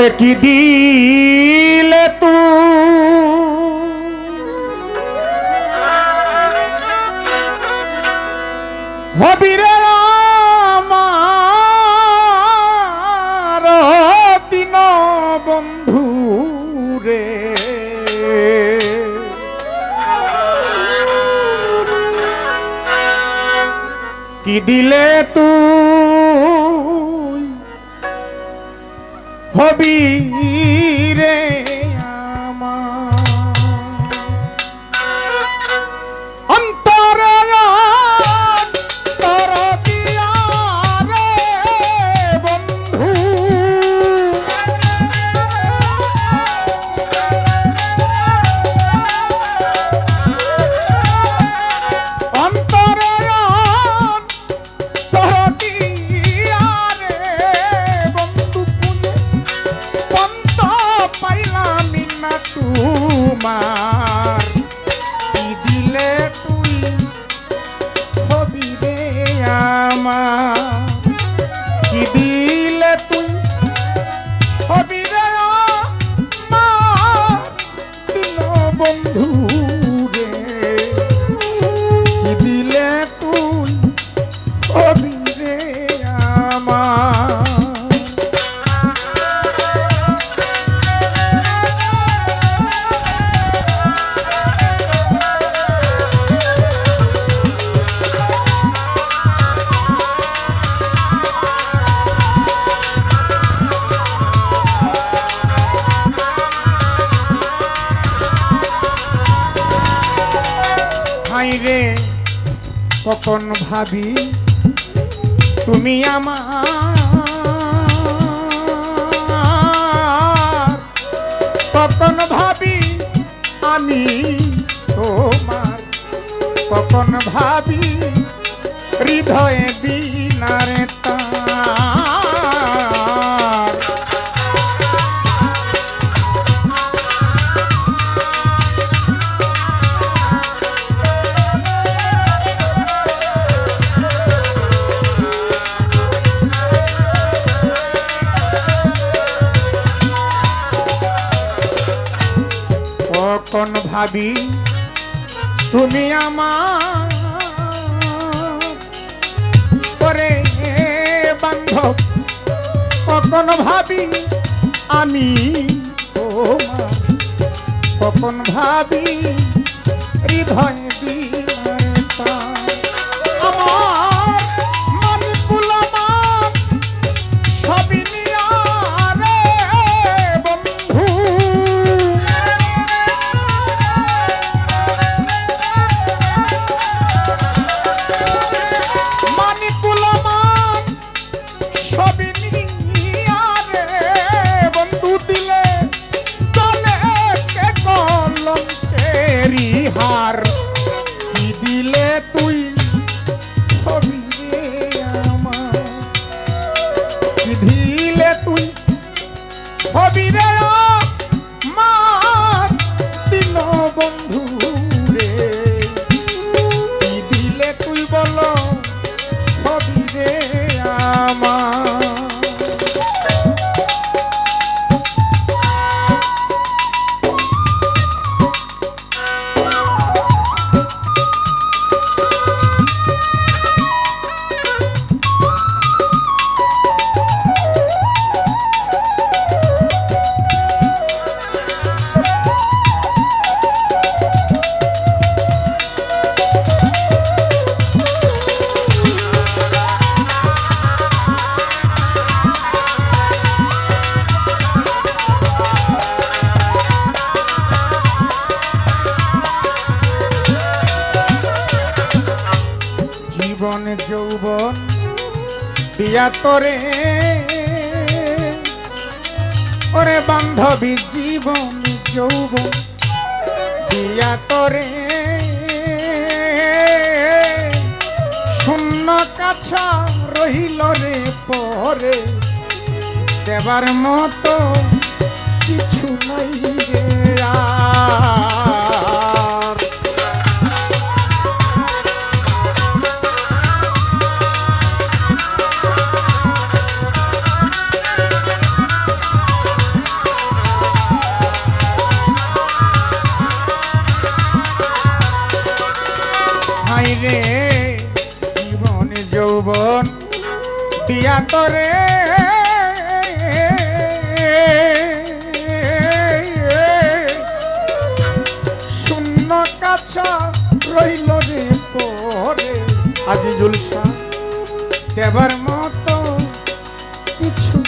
ওরে কি দিলে তু? হবিরে আমার দিন বন্ধু রে কি দিলে তুই hobby রে কখন ভাবি তুমি আমার। কখন ভাবি আমি তোমার। কখন ভাবি হৃদয়ে কখন ভাবি? তুমি আমার বান্ধব কখন ভাবি আমি কখন ভাবি হৃদয় দিনার দিয়া তোরে। ওরে বান্ধবী জীবন যৌবন দিয়া তোরে। শূন্য কাছা রহিল রে পরে। দেবার মতো কিছু নাই রে অন্তরে শূন্য কাছা রইল রে পরে। আজি জুলসা দেবার মতো কিছু